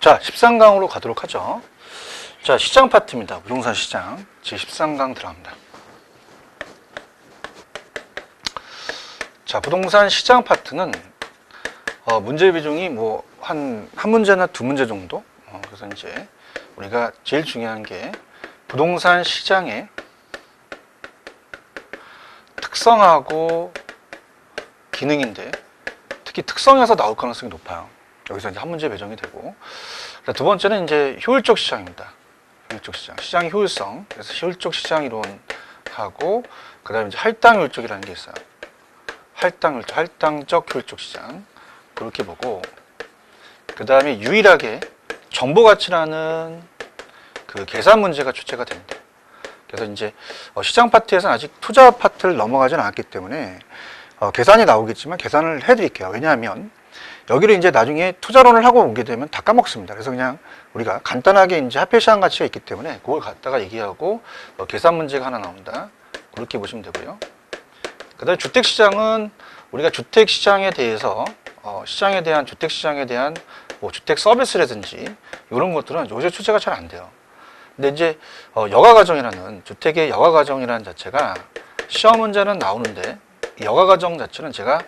자, 13강으로 가도록 하죠. 자, 시장 파트입니다. 부동산 시장. 제 13강 들어갑니다. 자, 부동산 시장 파트는 어, 문제 비중이 뭐 한 한 문제나 두 문제 정도. 어, 그래서 이제 우리가 제일 중요한 게 부동산 시장의 특성하고 기능인데 특히 특성에서 나올 가능성이 높아요. 여기서 이제 한 문제 배정이 되고 자, 두 번째는 이제 효율적 시장입니다. 효율적 시장, 시장의 효율성. 그래서 효율적 시장 이론하고 그 다음에 이제 할당 효율적이라는 게 있어요. 할당 효율적, 할당적 효율적 시장 그렇게 보고 그 다음에 유일하게 정보 가치라는 그 계산 문제가 출제가 됩니다. 그래서 이제 어, 시장 파트에서는 아직 투자 파트를 넘어가지는 않았기 때문에 어, 계산이 나오겠지만 계산을 해드릴게요. 왜냐하면 여기를 이제 나중에 투자론을 하고 오게 되면 다 까먹습니다. 그래서 그냥 우리가 간단하게 이제 화폐 시장 가치가 있기 때문에 그걸 갖다가 얘기하고 어, 계산 문제가 하나 나온다. 그렇게 보시면 되고요. 그 다음에 주택 시장은 우리가 주택 시장에 대해서 어, 시장에 대한 주택 시장에 대한 뭐 주택 서비스라든지 이런 것들은 요새 출제가 잘 안 돼요. 근데 이제 어, 여가 과정이라는 주택의 여가 과정이라는 자체가 시험 문제는 나오는데 이 여가 과정 자체는 제가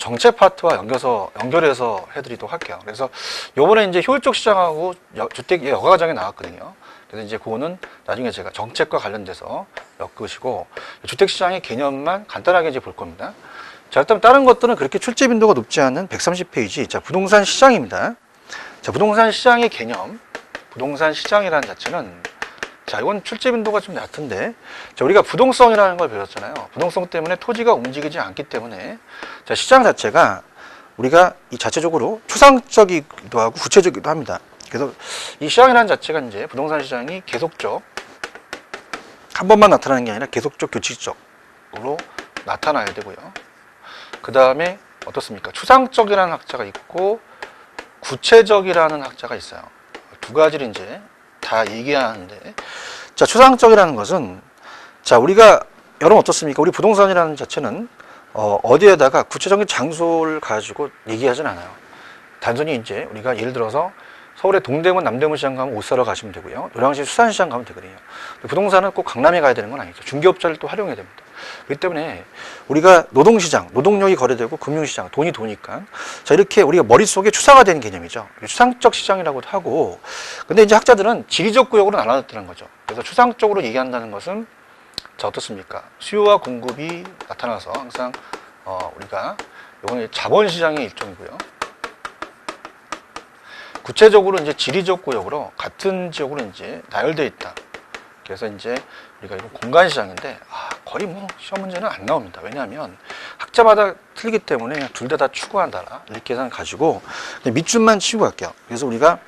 정책 파트와 연결해서 연결해서 해드리도록 할게요. 그래서 요번에 이제 효율적 시장하고 여- 주택 여가 과정이 나왔거든요. 그래서 이제 그거는 나중에 제가 정책과 관련돼서 엮으시고 주택 시장의 개념만 간단하게 이제 볼 겁니다. 자, 일단 다른 것들은 그렇게 출제 빈도가 높지 않은 130페이지. 자, 부동산 시장입니다. 자, 부동산 시장의 개념. 부동산 시장이라는 자체는 자, 이건 출제 빈도가 좀 얕은데. 자, 우리가 부동성이라는 걸 배웠잖아요. 부동성 때문에 토지가 움직이지 않기 때문에 자, 시장 자체가 우리가 이 자체적으로 추상적이기도 하고 구체적이기도 합니다. 그래서 이 시장이라는 자체가 이제 부동산 시장이 계속적 한 번만 나타나는 게 아니라 계속적 규칙적으로 나타나야 되고요. 그 다음에 어떻습니까? 추상적이라는 학자가 있고 구체적이라는 학자가 있어요. 두 가지를 이제 다 얘기하는데 자 추상적이라는 것은 자 우리가 여러분 어떻습니까? 우리 부동산이라는 자체는 어, 어디에다가 구체적인 장소를 가지고 얘기하진 않아요. 단순히 이제 우리가 예를 들어서 서울의 동대문, 남대문 시장 가면 옷 사러 가시면 되고요. 노량진 수산시장 가면 되거든요. 부동산은 꼭 강남에 가야 되는 건 아니죠. 중개업자를 또 활용해야 됩니다. 그렇기 때문에 우리가 노동시장, 노동력이 거래되고 금융시장, 돈이 도니까 자 이렇게 우리가 머릿속에 추상화 되는 개념이죠. 추상적 시장이라고도 하고 근데 이제 학자들은 지리적 구역으로 나눠놨다는 거죠. 그래서 추상적으로 얘기한다는 것은 자 어떻습니까? 수요와 공급이 나타나서 항상 어, 우리가 이거는 자본시장의 일종이고요. 구체적으로 이제 지리적 구역으로 같은 지역으로 이제 나열되어 있다. 그래서 이제 우리가 이거 공간 시장인데 아, 거의 뭐 시험 문제는 안 나옵니다. 왜냐하면 학자마다 틀리기 때문에 둘 다 다 추구한다 이렇게 계산 가지고 밑줄만 치고 갈게요. 그래서 우리가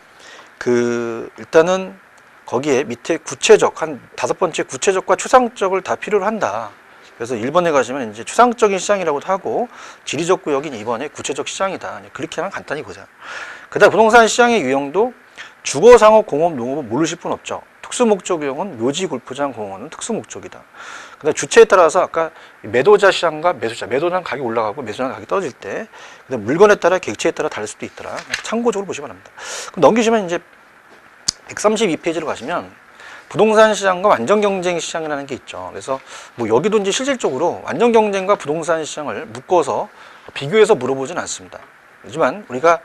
그 일단은 거기에 밑에 구체적 한 다섯 번째 구체적과 추상적을 다 필요로 한다. 그래서 1번에 가시면 이제 추상적인 시장이라고도 하고 지리적 구역인 2번에 구체적 시장이다. 그렇게만 간단히 보자. 그다음 부동산 시장의 유형도 주거, 상업, 공업, 농업은 모르실 분 없죠. 특수 목적 유형은 묘지, 골프장, 공원은 특수 목적이다. 그다음 주체에 따라서 아까 매도자 시장과 매수자, 매도자는 가격이 올라가고 매수자는 가격이 떨어질 때, 그다음 물건에 따라 객체에 따라 다를 수도 있더라. 참고적으로 보시기 바랍니다. 그럼 넘기시면 이제 132페이지로 가시면 부동산 시장과 완전 경쟁 시장이라는 게 있죠. 그래서 뭐 여기도 이제 실질적으로 완전 경쟁과 부동산 시장을 묶어서 비교해서 물어보진 않습니다. 하지만 우리가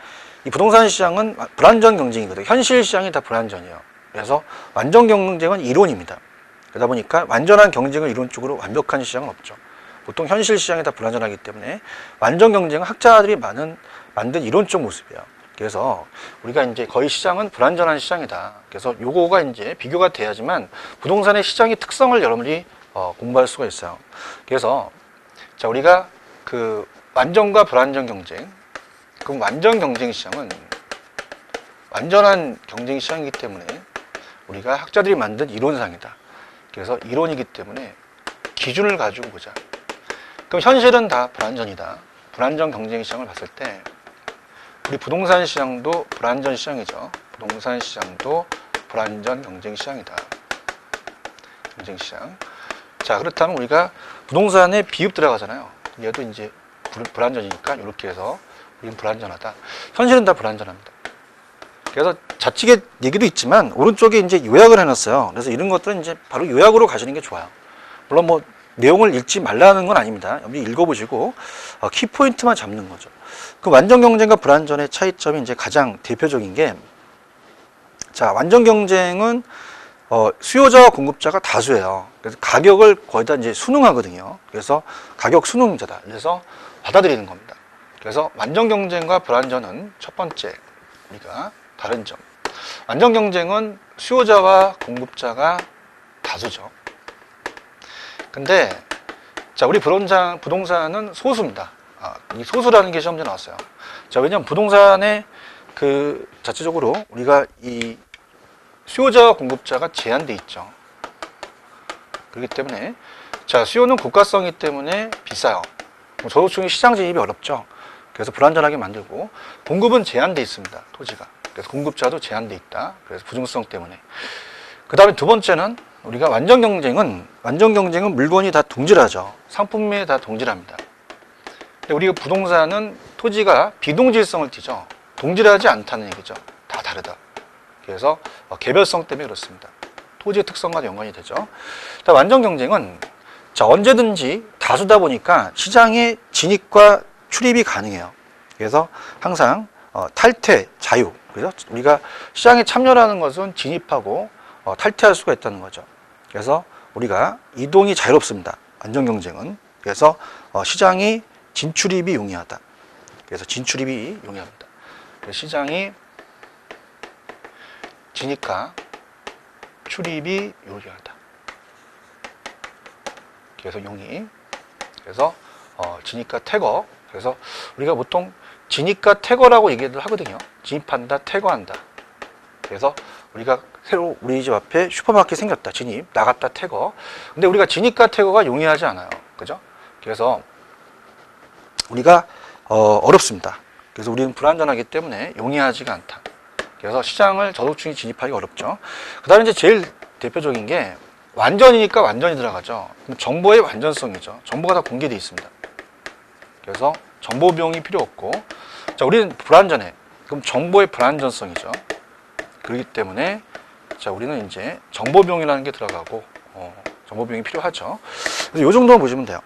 이 부동산 시장은 불안전 경쟁이거든요. 현실 시장이 다 불안전이에요. 그래서 완전 경쟁은 이론입니다. 그러다 보니까 완전한 경쟁을 이론적으로 완벽한 시장은 없죠. 보통 현실 시장이 다 불안전하기 때문에 완전 경쟁은 학자들이 많은 만든 이론적 모습이에요. 그래서 우리가 이제 거의 시장은 불안전한 시장이다. 그래서 요거가 이제 비교가 돼야지만 부동산의 시장의 특성을 여러분이 어, 공부할 수가 있어요. 그래서 자 우리가 그 완전과 불안전 경쟁 그럼 완전 경쟁 시장은 완전한 경쟁 시장이기 때문에 우리가 학자들이 만든 이론상이다. 그래서 이론이기 때문에 기준을 가지고 보자. 그럼 현실은 다 불안전이다. 불안전 경쟁 시장을 봤을 때 우리 부동산 시장도 불안전 시장이죠. 부동산 시장도 불안전 경쟁 시장이다. 경쟁 시장. 자, 그렇다면 우리가 부동산에 비읍 들어가잖아요. 얘도 이제 불- 불안전이니까 이렇게 해서 우리는 불안전하다. 현실은 다 불안전합니다. 그래서 좌측에 얘기도 있지만 오른쪽에 이제 요약을 해놨어요. 그래서 이런 것들은 이제 바로 요약으로 가시는 게 좋아요. 물론 뭐 내용을 읽지 말라는 건 아닙니다. 여기 읽어보시고 어, 키포인트만 잡는 거죠. 그 완전 경쟁과 불완전의 차이점이 이제 가장 대표적인 게 자, 완전 경쟁은 어, 수요자와 공급자가 다수예요. 그래서 가격을 거의 다 이제 순응하거든요. 그래서 가격 순응자다. 그래서 받아들이는 겁니다. 그래서 완전 경쟁과 불완전은 첫 번째 우리가 다른 점. 완전 경쟁은 수요자와 공급자가 다수죠. 근데 자 우리 부동산 부동산은 소수입니다. 아, 이 소수라는 게 시험제 나왔어요. 자 왜냐하면 부동산에 그 자체적으로 우리가 이 수요자와 공급자가 제한돼 있죠. 그렇기 때문에 자 수요는 국가성이기 때문에 비싸요. 뭐 저소득층이 시장 진입이 어렵죠. 그래서 불안전하게 만들고 공급은 제한돼 있습니다. 토지가. 그래서 공급자도 제한돼 있다. 그래서 부중성 때문에. 그 다음에 두 번째는 우리가 완전 경쟁은 완전 경쟁은 물건이 다 동질하죠. 상품에 다 동질합니다. 근데 우리가 부동산은 토지가 비동질성을 띠죠. 동질하지 않다는 얘기죠. 다 다르다. 그래서 어, 개별성 때문에 그렇습니다. 토지의 특성과 연관이 되죠. 자, 완전 경쟁은 자, 언제든지 다수다 보니까 시장에 진입과 출입이 가능해요. 그래서 항상 어, 탈퇴, 자유. 그래서 우리가 시장에 참여라는 것은 진입하고 어, 탈퇴할 수가 있다는 거죠. 그래서 우리가 이동이 자유롭습니다. 완전 경쟁은. 그래서 어, 시장이 진출입이 용이하다. 그래서 진출입이 용이합니다. 시장이 진입과 출입이 용이하다. 그래서 용이. 그래서 어, 진입과 퇴거. 그래서 우리가 보통 진입과 퇴거라고 얘기를 하거든요. 진입한다, 퇴거한다. 그래서 우리가 새로 우리 집 앞에 슈퍼마켓 생겼다. 진입, 나갔다, 퇴거. 근데 우리가 진입과 퇴거가 용이하지 않아요. 그죠? 그래서 우리가 어, 어렵습니다. 그래서 우리는 불안전하기 때문에 용이하지가 않다. 그래서 시장을 저소득층이 진입하기 어렵죠. 그 다음에 이제 제일 대표적인 게 완전이니까 완전히 들어가죠. 정보의 완전성이죠. 정보가 다 공개되어 있습니다. 그래서 정보 비용이 필요 없고, 자, 우리는 불안전해. 그럼 정보의 불안전성이죠. 그렇기 때문에, 자, 우리는 이제 정보 비용이라는 게 들어가고, 어, 정보 비용이 필요하죠. 그래서 이 정도만 보시면 돼요.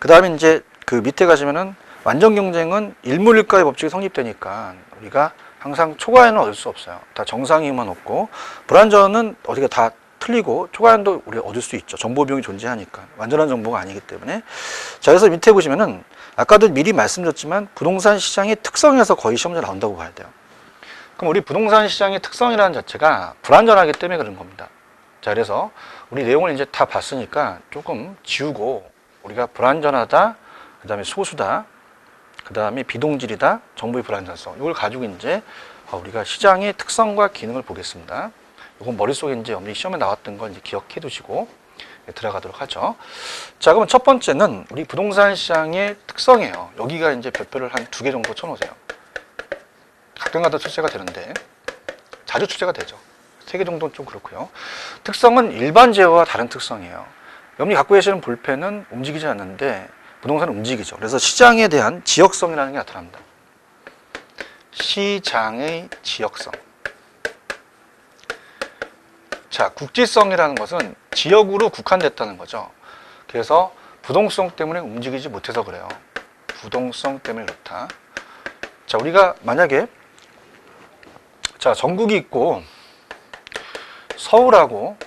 그 다음에 이제 그 밑에 가시면은 완전 경쟁은 일물일가의 법칙이 성립되니까 우리가 항상 초과에는 얻을 수 없어요. 다 정상이만 없고 불완전은 어디가 다 틀리고 초과연도 우리가 얻을 수 있죠. 정보 비용이 존재하니까 완전한 정보가 아니기 때문에 자 그래서 밑에 보시면은 아까도 미리 말씀드렸지만 부동산 시장의 특성에서 거의 시험에 나온다고 봐야 돼요. 그럼 우리 부동산 시장의 특성이라는 자체가 불안전하기 때문에 그런 겁니다. 자 그래서 우리 내용을 이제 다 봤으니까 조금 지우고 우리가 불안전하다, 그 다음에 소수다, 그 다음에 비동질이다, 정보의 불안전성. 이걸 가지고 이제 어, 우리가 시장의 특성과 기능을 보겠습니다. 이건 머릿속에 이제 여러분이 시험에 나왔던 걸 이제 기억해 두시고 예, 들어가도록 하죠. 자, 그러면 첫 번째는 우리 부동산 시장의 특성이에요. 여기가 이제 별표를 한 두 개 정도 쳐놓으세요. 가끔가다 출제가 되는데 자주 출제가 되죠. 세 개 정도는 좀 그렇고요. 특성은 일반 제어와 다른 특성이에요. 여러분이 갖고 계시는 볼펜은 움직이지 않는데 부동산은 움직이죠. 그래서 시장에 대한 지역성이라는 게 나타납니다. 시장의 지역성. 자, 국지성이라는 것은 지역으로 국한됐다는 거죠. 그래서 부동성 때문에 움직이지 못해서 그래요. 부동성 때문에 그렇다. 자, 우리가 만약에 자, 전국이 있고 서울하고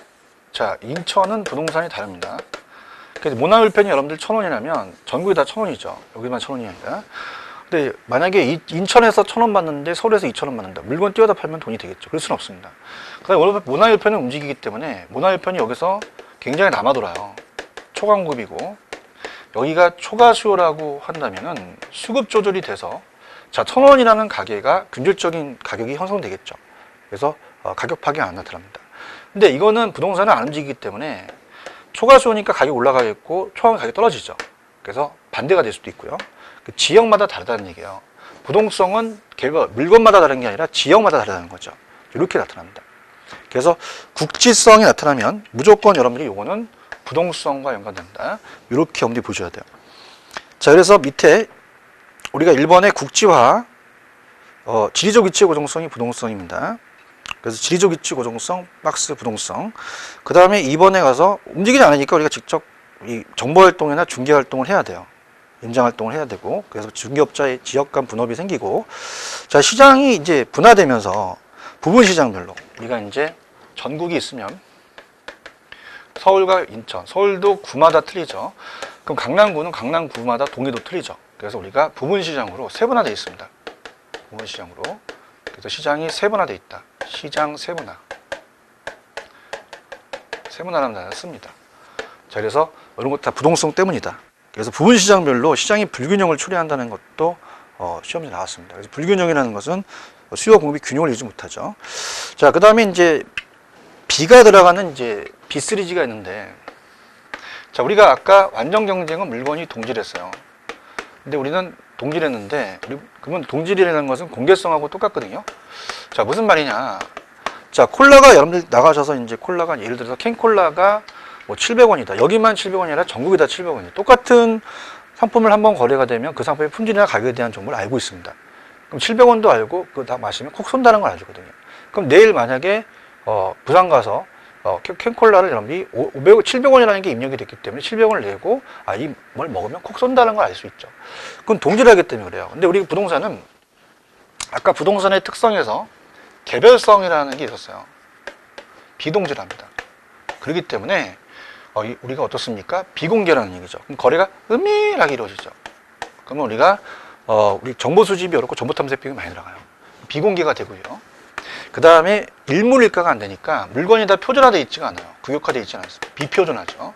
자, 인천은 부동산이 다릅니다. 그래서 모나율펜이 여러분들 천 원이라면 전국이 다 천 원이죠. 여기만 천 원이 아니라. 근데 만약에 이- 인천에서 천 원 받는데 서울에서 이천 원 받는다. 물건 띄어다 팔면 돈이 되겠죠. 그럴 수는 없습니다. 그다음에 모나율펜은 움직이기 때문에 모나율펜이 여기서 굉장히 남아돌아요. 초강급이고 여기가 초과 수요라고 한다면은 수급 조절이 돼서 자, 천 원이라는 가게가 균질적인 가격이 형성되겠죠. 그래서 어, 가격 파괴 안 나타납니다. 근데 이거는 부동산은 안 움직이기 때문에 초과 수요니까 가격이 올라가겠고 초과 가격이 떨어지죠. 그래서 반대가 될 수도 있고요. 그 지역마다 다르다는 얘기예요. 부동성은 개가 물건마다 다른 게 아니라 지역마다 다르다는 거죠. 이렇게 나타납니다. 그래서 국지성이 나타나면 무조건 여러분들이 요거는 부동성과 연관된다. 이렇게 여러분들이 보셔야 돼요. 자, 그래서 밑에 우리가 1번의 국지화, 어, 지리적 위치 고정성이 부동성입니다. 그래서 지리적 위치 고정성, 박스 부동성. 그 다음에 2번에 가서 움직이지 않으니까 우리가 직접 이 정보 활동이나 중개 활동을 해야 돼요. 임장 활동을 해야 되고 그래서 중개업자의 지역 간 분업이 생기고 자 시장이 이제 분화되면서 부분 시장별로 우리가 이제 전국이 있으면 서울과 인천, 서울도 구마다 틀리죠. 그럼 강남구는 강남구마다 동해도 틀리죠. 그래서 우리가 부분 시장으로 세분화되어 있습니다. 부분 시장으로. 그래서 시장이 세분화되어 있다. 시장 세분화. 세분화라는 단어를 씁니다. 자, 그래서 이런 것 다 부동성 때문이다. 그래서 부분 시장별로 시장이 불균형을 초래한다는 것도 어, 시험에 나왔습니다. 그래서 불균형이라는 것은 수요와 공급이 균형을 이루지 못하죠. 자, 그 다음에 이제 B가 들어가는 이제 B3G가 있는데, 자, 우리가 아까 완전 경쟁은 물건이 동질했어요. 근데 우리는 동질했는데, 우리, 그러면 동질이라는 것은 공개성하고 똑같거든요. 자, 무슨 말이냐. 자, 콜라가 여러분들 나가셔서 이제 콜라가 예를 들어서 캔콜라가 뭐 700원이다. 여기만 700원이 아니라 전국이 다 700원이에요. 똑같은 상품을 한번 거래가 되면 그 상품의 품질이나 가격에 대한 정보를 알고 있습니다. 그럼 700원도 알고 그거 다 마시면 콕 쏜다는 걸 알거든요. 그럼 내일 만약에 어, 부산 가서 어, 캔- 캔콜라를 여러분이 500, 700원이라는 게 입력이 됐기 때문에 700원을 내고 아, 이 뭘 먹으면 콕 쏜다는 걸 알 수 있죠. 그건 동질하기 때문에 그래요. 근데 우리 부동산은 아까 부동산의 특성에서 개별성이라는 게 있었어요. 비동질합니다. 그렇기 때문에 어, 이- 우리가 어떻습니까? 비공개라는 얘기죠. 그럼 거래가 은밀하게 이루어지죠. 그러면 우리가 어, 우리 정보 수집이 어렵고 정보 탐색 비용이 많이 들어가요. 비공개가 되고요. 그 다음에 일물일가가 안 되니까 물건이 다 표준화되어 있지가 않아요. 구역화되어 있지 않습니다. 비표준화죠.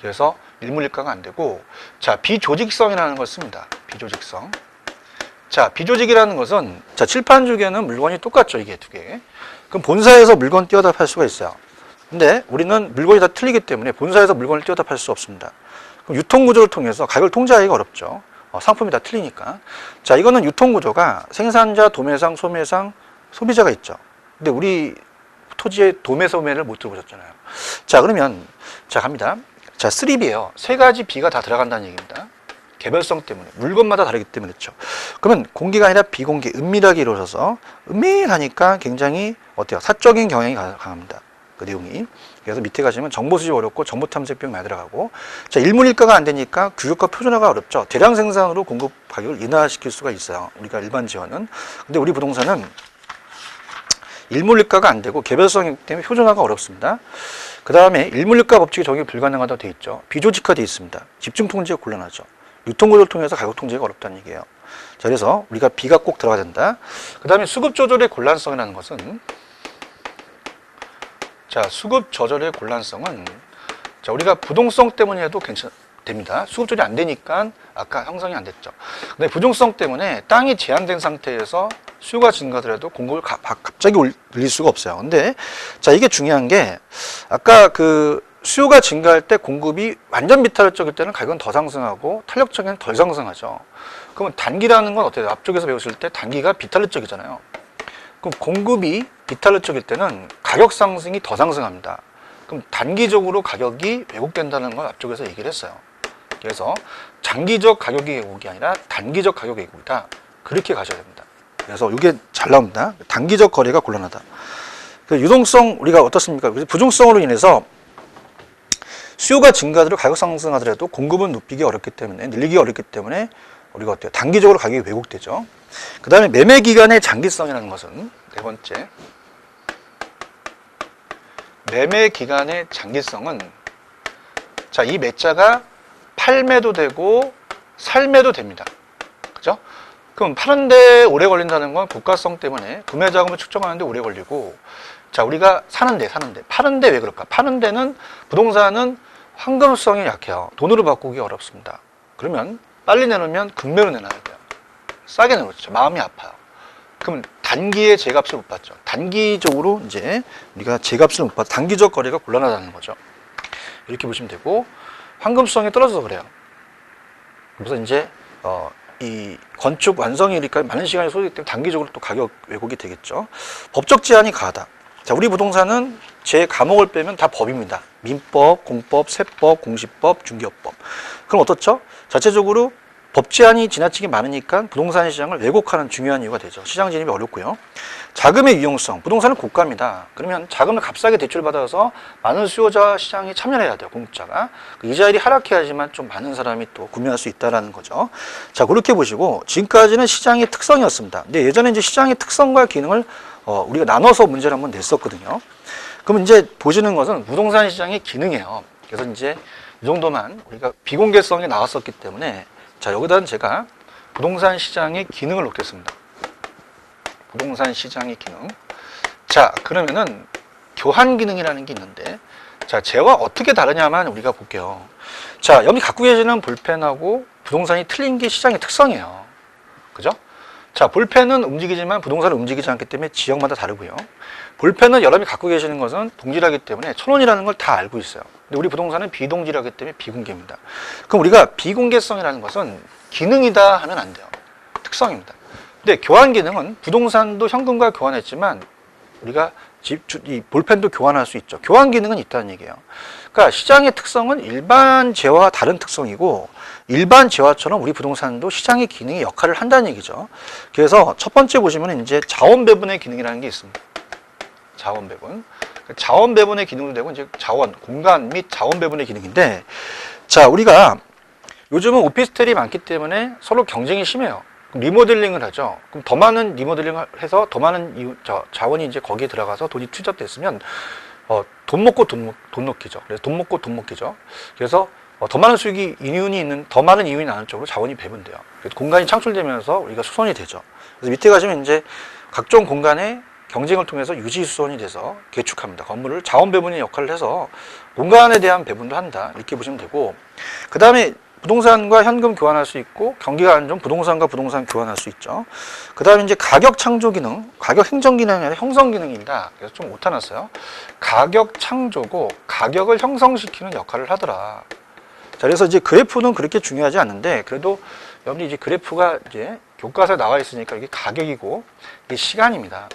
그래서 일물일가가 안 되고 자 비조직성이라는 걸 씁니다. 비조직성. 자 비조직이라는 것은 자 칠판 주기에는 물건이 똑같죠. 이게 두 개. 그럼 본사에서 물건 띄어다 팔 수가 있어요. 근데 우리는 물건이 다 틀리기 때문에 본사에서 물건을 띄어다 팔 수 없습니다. 그럼 유통구조를 통해서 가격을 통제하기가 어렵죠. 어, 상품이 다 틀리니까. 자, 이거는 유통구조가 생산자, 도매상, 소매상, 소비자가 있죠. 근데 우리 토지의 도매, 소매를 못 들어보셨잖아요. 자, 그러면, 자, 갑니다. 자, 3B예요. 세 가지 B가 다 들어간다는 얘기입니다. 개별성 때문에. 물건마다 다르기 때문에 그렇죠. 그러면 공개가 아니라 비공개, 은밀하게 이루어져서 은밀하니까 굉장히 어때요? 사적인 경향이 가- 강합니다. 그 내용이. 그래서 밑에 가시면 정보 수집 어렵고 정보 탐색 비용 많이 들어가고 자 일문일가가 안 되니까 규격화 표준화가 어렵죠. 대량 생산으로 공급 가격을 인하시킬 수가 있어요. 우리가 일반 지원은. 근데 우리 부동산은 일문일가가 안 되고 개별성이기 때문에 표준화가 어렵습니다. 그 다음에 일문일가 법칙이 적용이 불가능하다고 돼 있죠. 비조직화돼 있습니다. 집중 통제가 곤란하죠. 유통구조를 통해서 가격 통제가 어렵다는 얘기예요. 자, 그래서 우리가 비가 꼭 들어가야 된다. 그 다음에 수급 조절의 곤란성이라는 것은 자, 수급 조절의 곤란성은 자, 우리가 부동성 때문에도 괜찮 됩니다. 수급 조절이 안 되니까 아까 형성이 안 됐죠. 근데 부동성 때문에 땅이 제한된 상태에서 수요가 증가하더라도 공급을 가- 바- 갑자기 올릴 수가 없어요. 근데 자, 이게 중요한 게 아까 그 수요가 증가할 때 공급이 완전 비탄력적일 때는 가격은 더 상승하고 탄력적에는 덜 상승하죠. 그러면 단기라는 건 어때요? 앞쪽에서 배웠을 때 단기가 비탄력적이잖아요. 그럼 공급이 비탄력적일 때는 가격 상승이 더 상승합니다. 그럼 단기적으로 가격이 왜곡된다는 걸 앞쪽에서 얘기를 했어요. 그래서 장기적 가격의 왜곡이 아니라 단기적 가격 왜곡이다. 그렇게 가셔야 됩니다. 그래서 이게 잘 나옵니다. 단기적 거래가 곤란하다. 그 유동성 우리가 어떻습니까? 부정성으로 인해서 수요가 증가하더라도 가격 상승하더라도 공급은 눕히기 어렵기 때문에 늘리기 어렵기 때문에 우리가 어때요? 단기적으로 가격이 왜곡되죠. 그 다음에 매매 기간의 장기성이라는 것은 네 번째 매매 기간의 장기성은 자 이 매자가 팔매도 되고 살매도 됩니다. 그죠? 그럼 파는데 오래 걸린다는 건 국가성 때문에 구매 자금을 측정하는데 오래 걸리고 자 우리가 사는데 사는데 파는데 왜 그럴까? 파는 데는 부동산은 황금성이 약해요. 돈으로 바꾸기 어렵습니다. 그러면 빨리 내놓으면 금매로 내놔야 돼요. 싸게 내놓죠. 마음이 아파요. 그럼 단기에 제 값을 못 받죠. 단기적으로 이제 우리가 제 값을 못 받, 단기적 거래가 곤란하다는 거죠. 이렇게 보시면 되고 황금성이 떨어져서 그래요. 그래서 이제 어, 이 건축 완성이니까 많은 시간이 소요되기 때문에 단기적으로 또 가격 왜곡이 되겠죠. 법적 제한이 가하다. 자, 우리 부동산은 제 과목을 빼면 다 법입니다. 민법, 공법, 세법, 공시법, 중개업법. 그럼 어떻죠? 자체적으로 법 제한이 지나치게 많으니까 부동산 시장을 왜곡하는 중요한 이유가 되죠. 시장 진입이 어렵고요. 자금의 유용성, 부동산은 고가입니다. 그러면 자금을 값싸게 대출받아서 많은 수요자 시장에 참여해야 돼요. 공급자가. 그 이자율이 하락해야지만 좀 많은 사람이 또 구매할 수 있다라는 거죠. 자, 그렇게 보시고 지금까지는 시장의 특성이었습니다. 근데 예전에 이제 시장의 특성과 기능을 어, 우리가 나눠서 문제를 한번 냈었거든요. 그럼 이제 보시는 것은 부동산 시장의 기능이에요. 그래서 이제 이 정도만 우리가 비공개성이 나왔었기 때문에 자 여기다는 제가 부동산 시장의 기능을 놓겠습니다. 부동산 시장의 기능. 자 그러면은 교환 기능이라는 게 있는데 자 쟤와 어떻게 다르냐만 우리가 볼게요. 자 여기 갖고 계시는 볼펜하고 부동산이 틀린 게 시장의 특성이에요. 그죠? 자 볼펜은 움직이지만 부동산은 움직이지 않기 때문에 지역마다 다르고요. 볼펜은 여러분이 갖고 계시는 것은 동질하기 때문에 천원이라는 걸 다 알고 있어요. 근데 우리 부동산은 비동질하기 때문에 비공개입니다. 그럼 우리가 비공개성이라는 것은 기능이다 하면 안 돼요. 특성입니다. 근데 교환 기능은 부동산도 현금과 교환했지만 우리가 집, 주- 이 볼펜도 교환할 수 있죠. 교환 기능은 있다는 얘기예요. 그러니까 시장의 특성은 일반 재화와 다른 특성이고 일반 재화처럼 우리 부동산도 시장의 기능이 역할을 한다는 얘기죠. 그래서 첫 번째 보시면 이제 자원 배분의 기능이라는 게 있습니다. 자원 배분. 그 자원 배분의 기능도 되고 이제 자원, 공간 및 자원 배분의 기능인데 자, 우리가 요즘은 오피스텔이 많기 때문에 서로 경쟁이 심해요. 리모델링을 하죠. 그럼 더 많은 리모델링을 해서 더 많은 이- 저 자원이 이제 거기에 들어가서 돈이 투자됐으면 어, 돈 먹고 돈, 먹- 돈 넣기죠. 그래서 돈 먹고 돈 먹기죠. 그래서 어, 더 많은 수익이 이윤이 있는 더 많은 이윤이 나는 쪽으로 자원이 배분돼요. 공간이 창출되면서 우리가 수선이 되죠. 그래서 밑에 가시면 이제 각종 공간에 경쟁을 통해서 유지 수선이 돼서 개축합니다. 건물을 자원 배분의 역할을 해서 공간에 대한 배분도 한다. 이렇게 보시면 되고 그 다음에 부동산과 현금 교환할 수 있고 경기가 안 좋은 부동산과 부동산 교환할 수 있죠. 그 다음에 이제 가격 창조 기능, 가격 행정 기능이 아니라 형성 기능입니다. 그래서 좀 못해놨어요. 가격 창조고 가격을 형성시키는 역할을 하더라. 자, 그래서 이제 그래프는 그렇게 중요하지 않는데 그래도 여러분이 이제 그래프가 이제 교과서에 나와 있으니까 이게 가격이고 이게 시간입니다.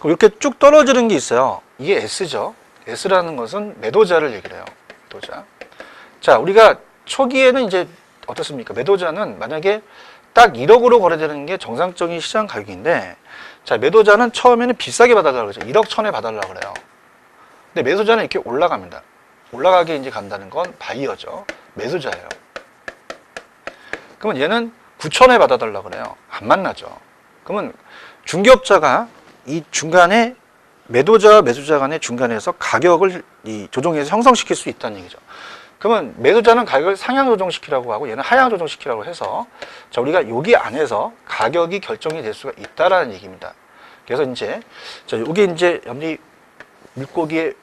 그럼 이렇게 쭉 떨어지는 게 있어요. 이게 S죠. S라는 것은 매도자를 얘기를 해요. 매도자. 자, 우리가 초기에는 이제 어떻습니까? 매도자는 만약에 딱 1억으로 거래되는 게 정상적인 시장 가격인데, 자, 매도자는 처음에는 비싸게 봐달라고 그러죠. 1억 천에 봐달라고 그래요. 근데 매수자는 이렇게 올라갑니다. 올라가게 이제 간다는 건 바이어죠. 매수자예요. 그러면 얘는 9천에 받아달라고 그래요. 안 만나죠. 그러면 중개업자가 이 중간에 매도자와 매수자 간의 중간에서 가격을 이 조정해서 형성시킬 수 있다는 얘기죠. 그러면 매도자는 가격을 상향 조정시키라고 하고 얘는 하향 조정시키라고 해서 자 우리가 여기 안에서 가격이 결정이 될 수가 있다라는 얘기입니다. 그래서 이제 자 여기 이제 옆니 물고기의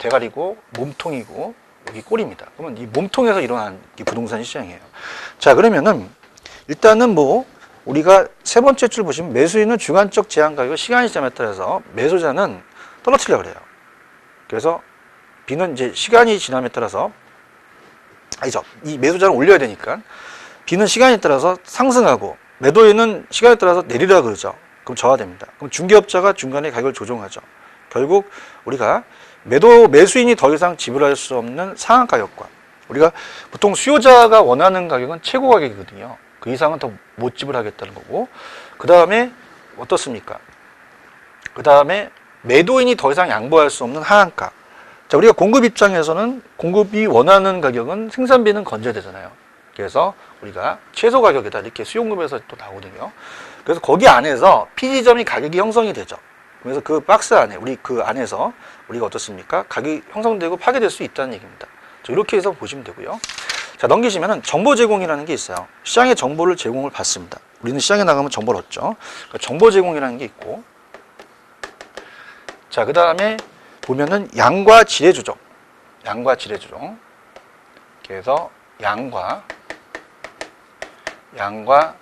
대가리고 몸통이고 여기 꼬리입니다. 그러면 이 몸통에서 일어난 이 부동산 시장이에요. 자 그러면은 일단은 뭐 우리가 세 번째 줄 보시면 매수인은 주관적 제한 가격을 시간 시점에 따라서 매수자는 떨어뜨리려고 그래요. 그래서 B는 이제 시간이 지남에 따라서 아니죠. 이 매수자는 올려야 되니까 B는 시간에 따라서 상승하고 매도인은 시간에 따라서 내리라 그러죠. 그럼 저하됩니다. 그럼 중개업자가 중간에 가격을 조정하죠. 결국 우리가 매도 매수인이 더 이상 지불할 수 없는 상한 가격과 우리가 보통 수요자가 원하는 가격은 최고 가격이거든요. 그 이상은 더 못 지불하겠다는 거고 그 다음에 어떻습니까? 그 다음에 매도인이 더 이상 양보할 수 없는 하한가. 자 우리가 공급 입장에서는 공급이 원하는 가격은 생산비는 건져야 되잖아요. 그래서 우리가 최소 가격이다 이렇게 수용급에서 또 나오거든요. 그래서 거기 안에서 피지점이 가격이 형성이 되죠. 그래서 그 박스 안에 우리 그 안에서 우리가 어떻습니까? 가격이 형성되고 파괴될 수 있다는 얘기입니다. 자, 이렇게 해서 보시면 되고요. 자 넘기시면은 정보 제공이라는 게 있어요. 시장에 정보를 제공을 받습니다. 우리는 시장에 나가면 정보를 얻죠. 그러니까 정보 제공이라는 게 있고, 자 그 다음에 보면은 양과 질의 조정, 양과 질의 조정. 그래서 양과 양과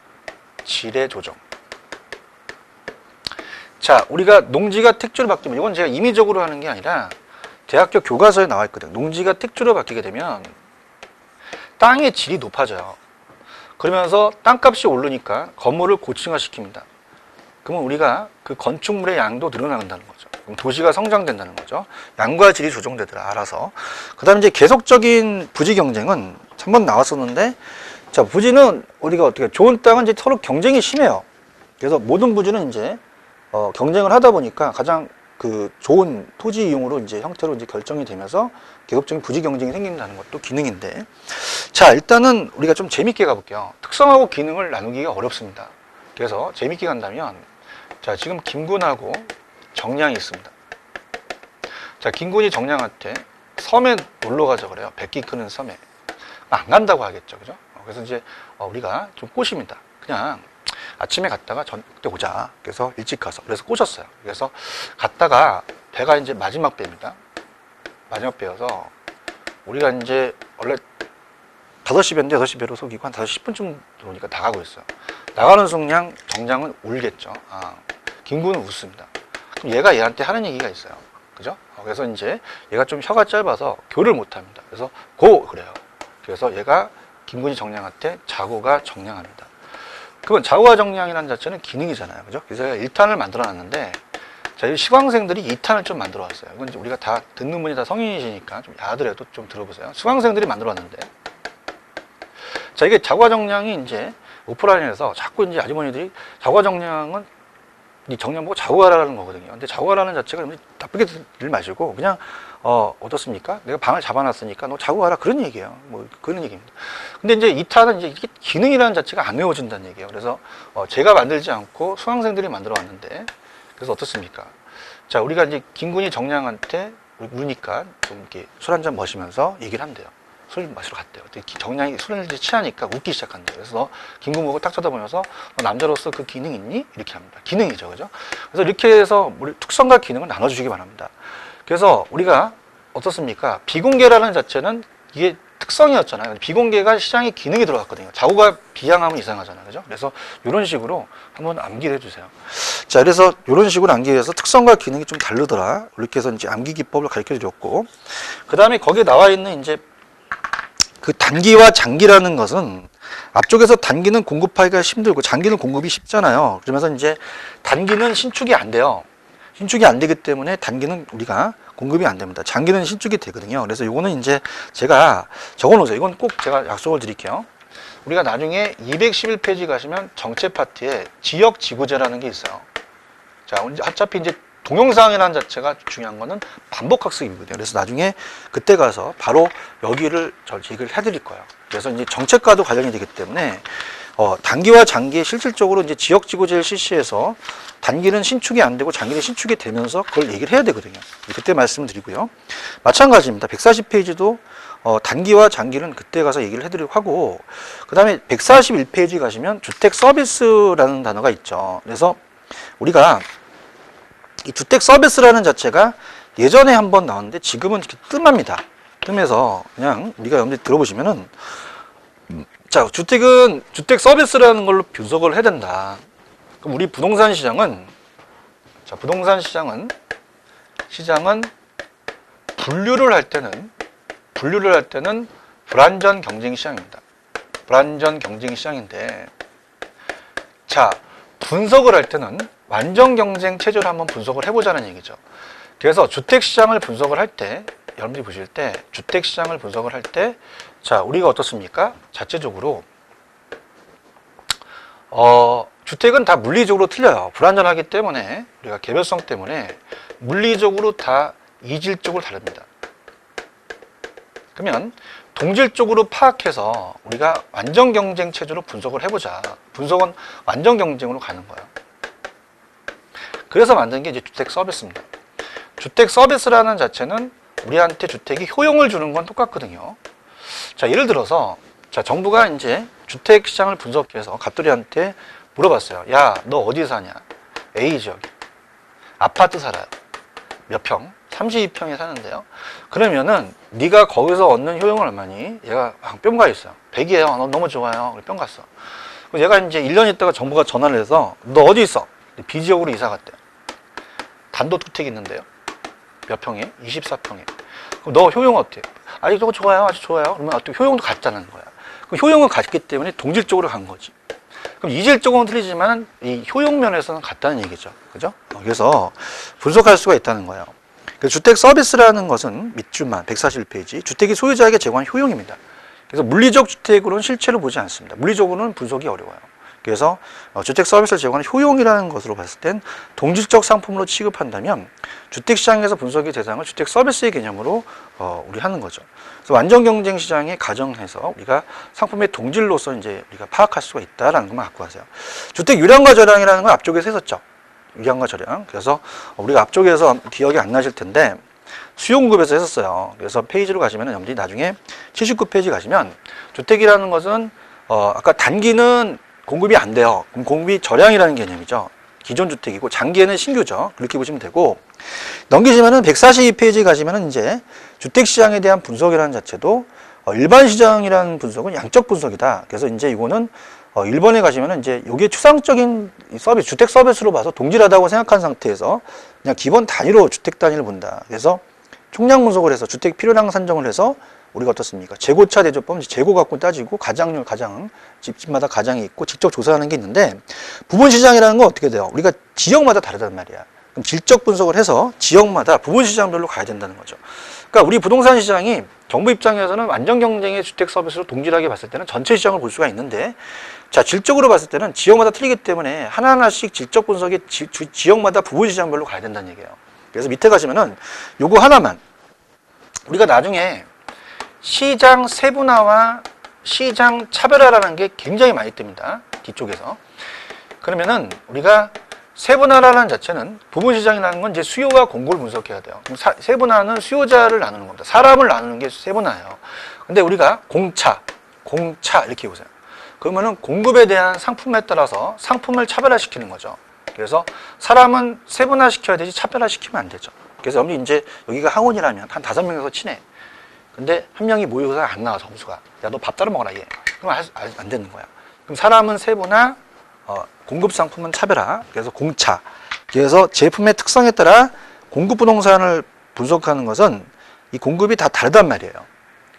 질의 조정. 자, 우리가 농지가 택지로 바뀌면 이건 제가 임의적으로 하는 게 아니라 대학교 교과서에 나와 있거든요. 농지가 택지로 바뀌게 되면 땅의 질이 높아져요. 그러면서 땅값이 오르니까 건물을 고층화시킵니다. 그러면 우리가 그 건축물의 양도 늘어난다는 거죠. 그럼 도시가 성장된다는 거죠. 양과 질이 조정되더라 알아서. 그다음에 이제 계속적인 부지 경쟁은 한 번 나왔었는데 자, 부지는 우리가 어떻게 좋은 땅은 이제 서로 경쟁이 심해요. 그래서 모든 부지는 이제 어, 경쟁을 하다 보니까 가장 그 좋은 토지 이용으로 이제 형태로 이제 결정이 되면서 계급적인 부지 경쟁이 생긴다는 것도 기능인데 자 일단은 우리가 좀 재밌게 가볼게요. 특성하고 기능을 나누기가 어렵습니다. 그래서 재밌게 간다면 자 지금 김군하고 정량이 있습니다. 자 김군이 정량한테 섬에 놀러 가자 그래요. 백기 크는 섬에. 안 간다고 하겠죠 그죠? 어, 그래서 이제 어, 우리가 좀 꼬십니다. 그냥 아침에 갔다가 전 그때 오자. 그래서 일찍 가서 그래서 꼬셨어요. 그래서 갔다가 배가 이제 마지막 배입니다. 마지막 배여서 우리가 이제 원래 5시 배인데 6시 배로 속이고 한 5시 10분쯤 들어오니까 나가고 있어요. 나가는 순간 정장은 울겠죠. 아, 김구는 웃습니다. 그럼 얘가 얘한테 하는 얘기가 있어요. 그죠? 어, 그래서 이제 얘가 좀 혀가 짧아서 교를 못 합니다. 그래서 고! 그래요. 그래서 얘가 김군이 정량한테 자고가 정량합니다. 그러면 자고가 정량이라는 자체는 기능이잖아요. 그죠? 그래서 제가 1탄을 만들어 놨는데 자, 이 시광생들이 2탄을 좀 만들어 왔어요. 이건 이제 우리가 다 듣는 분이 다 성인이시니까 좀 야하더라도 좀 들어보세요. 수강생들이 만들어 왔는데 자, 이게 자고가 정량이 이제 오프라인에서 자꾸 이제 아주머니들이 자고가 정량은 이 정량 보고 자고 가라는 거거든요. 근데 자고 가라는 자체가 좀 나쁘게 들지 마시고 그냥 어 어떻습니까? 내가 방을 잡아놨으니까 너 자고 가라 그런 얘기예요. 뭐 그런 얘기입니다. 근데 이제 이탄은 이제 이게 기능이라는 자체가 안 외워진다는 얘기예요. 그래서 어 제가 만들지 않고 수강생들이 만들어 왔는데 그래서 어떻습니까? 자 우리가 이제 김군이 정량한테 우니까 좀 이렇게 술 한 잔 마시면서 얘기를 한대요. 술 마시러 갔대요. 정량이 술을 취하니까 웃기 시작한대요. 그래서 보고 딱 쳐다보면서 너 남자로서 그 기능 있니? 이렇게 합니다. 기능이죠, 그죠? 그래서 이렇게 해서 우리 특성과 기능을 나눠주시기 바랍니다. 그래서 우리가 어떻습니까? 비공개라는 자체는 이게 특성이었잖아요. 비공개가 시장에 기능이 들어갔거든요. 자고가 비양하면 이상하잖아요. 그죠? 그래서 이런 식으로 한번 암기를 해주세요. 자, 그래서 이런 식으로 암기해서 특성과 기능이 좀 다르더라. 이렇게 해서 이제 암기 기법을 가르쳐 드렸고, 그 다음에 거기에 나와 있는 이제 그 단기와 장기라는 것은 앞쪽에서 단기는 공급하기가 힘들고 장기는 공급이 쉽잖아요. 그러면서 이제 단기는 신축이 안 돼요. 신축이 안 되기 때문에 단기는 우리가 공급이 안 됩니다. 장기는 신축이 되거든요. 그래서 이거는 이제 제가 적어 놓으세요. 이건 꼭 제가 약속을 드릴게요. 우리가 나중에 211페이지 가시면 정체 파트에 지역 지구제라는 게 있어요. 자, 어차피 이제 동영상이라는 자체가 중요한 거는 반복 학습이거든요. 그래서 나중에 그때 가서 바로 여기를 저 얘기를 해드릴 거예요. 그래서 이제 정책과도 관련이 되기 때문에 어, 단기와 장기 실질적으로 이제 지역 지구제를 실시해서 단기는 신축이 안 되고 장기는 신축이 되면서 그걸 얘기를 해야 되거든요. 그때 말씀을 드리고요. 마찬가지입니다. 140페이지도 어, 단기와 장기는 그때 가서 얘기를 해드리고 하고 그 다음에 141페이지 가시면 주택 서비스라는 단어가 있죠. 그래서 우리가 이 주택 서비스라는 자체가 예전에 한 번 나왔는데 지금은 이렇게 뜸합니다. 뜸해서 그냥 우리가 여러분들 들어보시면은 음, 자 주택은 주택 서비스라는 걸로 분석을 해야 된다. 그럼 우리 부동산 시장은 자 부동산 시장은 시장은 분류를 할 때는 분류를 할 때는 불안전 경쟁 시장입니다. 불안전 경쟁 시장인데 자 분석을 할 때는 완전 경쟁 체제로 한번 분석을 해보자는 얘기죠. 그래서 주택 시장을 분석을 할 때 여러분들이 보실 때 주택 시장을 분석을 할 때 자 우리가 어떻습니까? 자체적으로 어 주택은 다 물리적으로 틀려요. 불안전하기 때문에 우리가 개별성 때문에 물리적으로 다 이질적으로 다릅니다. 그러면 동질적으로 파악해서 우리가 완전 경쟁 체제로 분석을 해보자. 분석은 완전 경쟁으로 가는 거예요. 그래서 만든 게 이제 주택 서비스입니다. 주택 서비스라는 자체는 우리한테 주택이 효용을 주는 건 똑같거든요. 자, 예를 들어서 자, 정부가 이제 주택 시장을 분석해서 갑돌이한테 물어봤어요. 야, 너 어디 사냐? A 지역에. 아파트 살아요. 몇 평? 32평에 사는데요. 그러면은 네가 거기서 얻는 효용은 얼마니? 얘가 아, 뿅가 있어요. 100이에요. 너 너무 좋아요. 그래서 뿅 갔어. 얘가 이제 1년 있다가 정부가 전화를 해서 너 어디 있어? B 지역으로 이사 갔대요. 단독주택이 있는데요. 몇 평에? 24평에. 그럼 너 효용 어때? 아니, 저거 좋아요. 아주 좋아요. 그러면 어떻게 효용도 같다는 거야. 그럼 효용은 같기 때문에 동질적으로 간 거지. 그럼 이질적으로는 틀리지만 이 효용 면에서는 같다는 얘기죠. 그죠? 어, 그래서 분석할 수가 있다는 거예요. 그 주택 서비스라는 것은 밑줄만 141페이지 주택이 소유자에게 제공한 효용입니다. 그래서 물리적 주택으로는 실체를 보지 않습니다. 물리적으로는 분석이 어려워요. 그래서 어, 주택 서비스를 제공하는 효용이라는 것으로 봤을 땐 동질적 상품으로 취급한다면 주택 시장에서 분석의 대상을 주택 서비스의 개념으로 어, 우리 하는 거죠. 그래서 완전 경쟁 시장에 가정해서 우리가 상품의 동질로서 이제 우리가 파악할 수가 있다라는 것만 갖고 가세요. 주택 유량과 저량이라는 건 앞쪽에서 했었죠. 유량과 저량. 그래서 우리가 앞쪽에서 기억이 안 나실 텐데 수용급에서 했었어요. 그래서 페이지로 가시면 여러분들이 나중에 79페이지 가시면 주택이라는 것은 어, 아까 단기는 공급이 안 돼요. 그럼 공급이 저량이라는 개념이죠. 기존 주택이고 장기에는 신규죠. 그렇게 보시면 되고 넘기시면은 142페이지 가시면은 이제 주택 시장에 대한 분석이라는 자체도 어, 일반 시장이라는 분석은 양적 분석이다. 그래서 이제 이거는 어, 1번에 가시면은 이제 이게 추상적인 이 서비스, 주택 서비스로 봐서 동질하다고 생각한 상태에서 그냥 기본 단위로 주택 단위를 본다. 그래서 총량 분석을 해서 주택 필요량 산정을 해서 우리가 어떻습니까? 재고차 대조법, 재고 갖고 따지고 가장률, 가장, 집집마다 가장이 있고 직접 조사하는 게 있는데 부분 시장이라는 건 어떻게 돼요? 우리가 지역마다 다르단 말이야. 질적 분석을 해서 지역마다 부분 시장별로 가야 된다는 거죠. 그러니까 우리 부동산 시장이 정부 입장에서는 완전 경쟁의 주택 서비스로 동질하게 봤을 때는 전체 시장을 볼 수가 있는데 자 질적으로 봤을 때는 지역마다 틀리기 때문에 하나하나씩 질적 분석이 지, 주- 지역마다 부분 시장별로 가야 된다는 얘기예요. 그래서 밑에 가시면은 요거 하나만 우리가 나중에 시장 세분화와 시장 차별화라는 게 굉장히 많이 뜹니다. 뒤쪽에서. 그러면은 우리가 세분화라는 자체는 부분 시장이라는 건 이제 수요와 공고를 분석해야 돼요. 사- 세분화는 수요자를 나누는 겁니다. 사람을 나누는 게 세분화예요. 근데 우리가 공차, 공차 이렇게 보세요. 그러면은 공급에 대한 상품에 따라서 상품을 차별화시키는 거죠. 그래서 사람은 세분화시켜야 되지 차별화시키면 안 되죠. 그래서 여러분이 이제 여기가 학원이라면 한 다섯 명에서 친해. 근데 한 명이 모의고사 안 나와 점수가 야 너 밥 따로 먹어라 얘 그럼 안 되는 거야 그럼 사람은 세분화 어, 공급 상품은 차별화 그래서 공차. 그래서 제품의 특성에 따라 공급 부동산을 분석하는 것은 이 공급이 다 다르단 말이에요.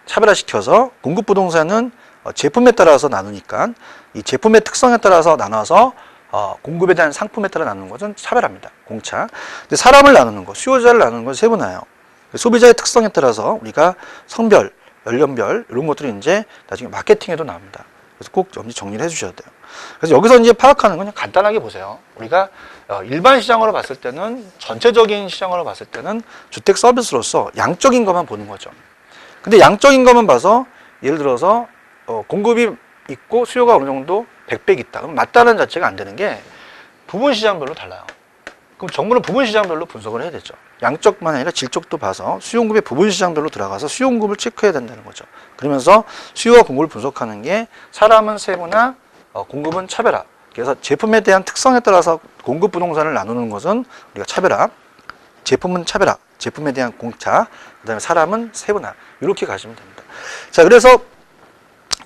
차별화시켜서 공급 부동산은 어, 제품에 따라서 나누니까 이 제품의 특성에 따라서 나눠서 어, 공급에 대한 상품에 따라 나누는 것은 차별합니다. 공차. 근데 사람을 나누는 거 수요자를 나누는 건 세분화예요. 소비자의 특성에 따라서 우리가 성별, 연령별 이런 것들이 이제 나중에 마케팅에도 나옵니다. 그래서 꼭좀 정리를 해주셔야 돼요. 그래서 여기서 이제 파악하는 건 간단하게 보세요. 우리가 어, 일반 시장으로 봤을 때는 전체적인 시장으로 봤을 때는 주택 서비스로서 양적인 것만 보는 거죠. 근데 양적인 것만 봐서 예를 들어서 어, 공급이 있고 수요가 어느 정도 100배 있다. 그럼 맞다는 자체가 안 되는 게 부분 시장별로 달라요. 그럼 정부는 부분 시장별로 분석을 해야 되죠. 양적만 아니라 질적도 봐서 수요공급의 부분 시장별로 들어가서 수요공급을 체크해야 된다는 거죠. 그러면서 수요와 공급을 분석하는 게 사람은 어, 공급은 차별화. 그래서 제품에 대한 특성에 따라서 공급 부동산을 나누는 것은 우리가 차별화, 제품은 차별화, 제품에 대한 공차, 그 다음에 사람은 세분화. 이렇게 가시면 됩니다. 자, 그래서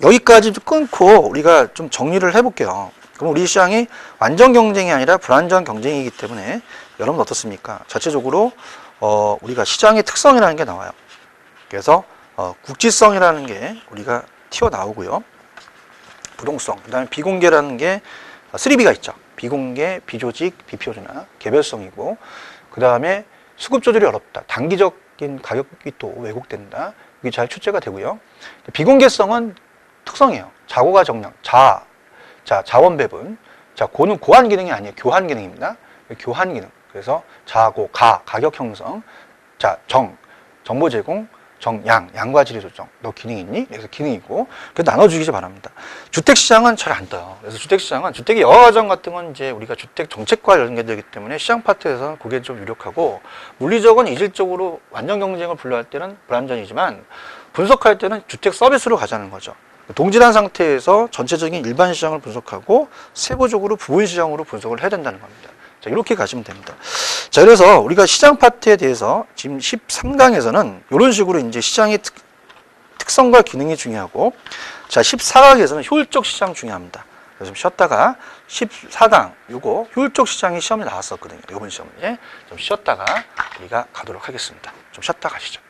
여기까지 좀 끊고 우리가 좀 정리를 해볼게요. 그럼 우리 시장이 완전 경쟁이 아니라 불완전 경쟁이기 때문에 여러분 어떻습니까? 자체적으로 어, 우리가 시장의 특성이라는 게 나와요. 그래서 어, 국지성이라는 게 우리가 튀어나오고요. 부동성, 그 다음에 비공개라는 게 3B가 있죠. 비공개, 비조직, 비표준화, 개별성이고 그 다음에 수급 조절이 어렵다. 단기적인 가격이 또 왜곡된다. 이게 잘 출제가 되고요. 비공개성은 특성이에요. 자고가 정량, 자, 자 자원 배분. 자 고는 고한 기능이 아니에요. 교환 기능입니다. 교환 기능. 그래서 자고, 가, 가격 형성. 자 정, 정보 제공. 정, 양, 양과 질의 조정. 너 기능 있니? 그래서 기능이고. 그래서 나눠주기 바랍니다. 주택시장은 잘 안 떠요. 그래서 주택시장은 주택의 여가정 같은 건 이제 우리가 주택 정책과 연계되기 때문에 시장 파트에서는 그게 좀 유력하고 물리적은 이질적으로 완전 경쟁을 분류할 때는 불안전이지만 분석할 때는 주택 서비스로 가자는 거죠. 동질한 상태에서 전체적인 일반 시장을 분석하고 세부적으로 부분 시장으로 분석을 해야 된다는 겁니다. 자, 이렇게 가시면 됩니다. 자, 그래서 우리가 시장 파트에 대해서 지금 13강에서는 이런 식으로 이제 시장의 특, 특성과 기능이 중요하고 자, 14강에서는 효율적 시장 중요합니다. 그래서 좀 쉬었다가 14강 요거 효율적 시장이 시험에 나왔었거든요. 이번 시험에 좀 쉬었다가 우리가 가도록 하겠습니다. 좀 쉬었다 가시죠.